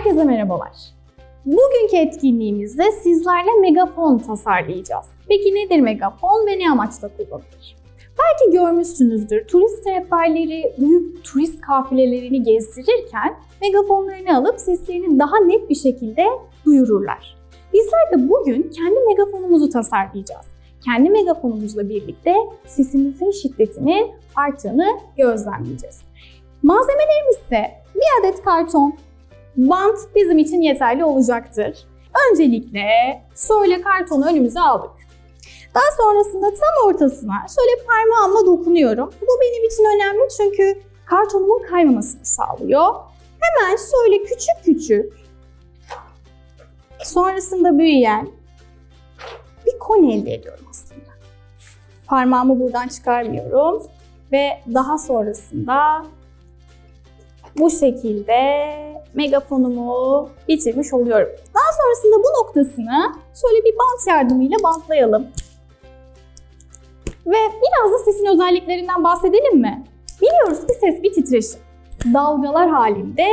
Herkese merhabalar. Bugünkü etkinliğimizde sizlerle megafon tasarlayacağız. Peki nedir megafon ve ne amaçla kullanılır? Belki görmüşsünüzdür, turist rehberleri büyük turist kafilelerini gezdirirken megafonlarını alıp seslerini daha net bir şekilde duyururlar. Bizler de bugün kendi megafonumuzu tasarlayacağız. Kendi megafonumuzla birlikte sesimizin şiddetinin arttığını gözlemleyeceğiz. Malzemelerimiz ise bir adet karton, bant bizim için yeterli olacaktır. Öncelikle şöyle kartonu önümüze aldık. Daha sonrasında tam ortasına şöyle parmağımla dokunuyorum. Bu benim için önemli çünkü kartonumun kaymamasını sağlıyor. Hemen şöyle küçük küçük sonrasında büyüyen bir koni elde ediyorum aslında. Parmağımı buradan çıkarmıyorum ve daha sonrasında bu şekilde megafonumu bitirmiş oluyorum. Daha sonrasında bu noktasını şöyle bir bant yardımıyla bantlayalım. Ve biraz da sesin özelliklerinden bahsedelim mi? Biliyoruz ki ses bir titreşim. Dalgalar halinde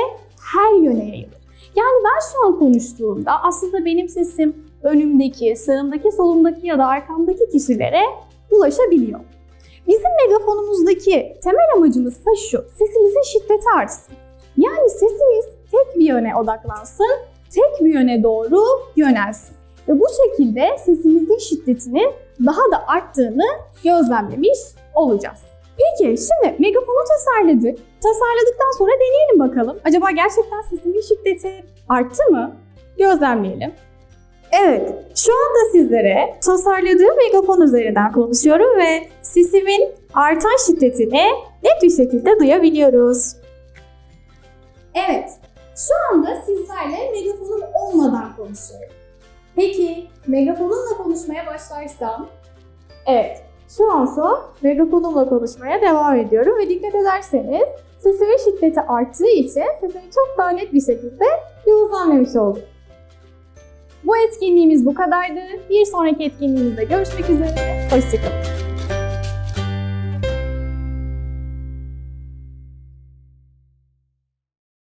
her yöne yayılır. Yani ben şu an konuştuğumda aslında benim sesim önümdeki, sağımdaki, solumdaki ya da arkamdaki kişilere ulaşabiliyor. Bizim megafonumuzdaki temel amacımız ise şu, sesimizin şiddeti artsın. Yani sesimiz tek bir yöne odaklansın, tek bir yöne doğru yönelsin. Ve bu şekilde sesimizin şiddetinin daha da arttığını gözlemlemiş olacağız. Peki şimdi megafonu tasarladık. Tasarladıktan sonra deneyelim bakalım. Acaba gerçekten sesimin şiddeti arttı mı? Gözlemleyelim. Evet, şu anda sizlere tasarladığım megafon üzerinden konuşuyorum ve sesimin artan şiddetini net bir şekilde duyabiliyoruz. Evet, şu anda sizlerle megafonum olmadan konuşuyorum. Peki, megafonumla konuşmaya başlarsam? Evet, şu ansa megafonumla konuşmaya devam ediyorum ve dikkat ederseniz sesimin şiddeti arttığı için sesimi çok daha net bir şekilde gözlemlemiş oldum. Bu etkinliğimiz bu kadardı. Bir sonraki etkinliğimizde görüşmek üzere. Hoşçakalın.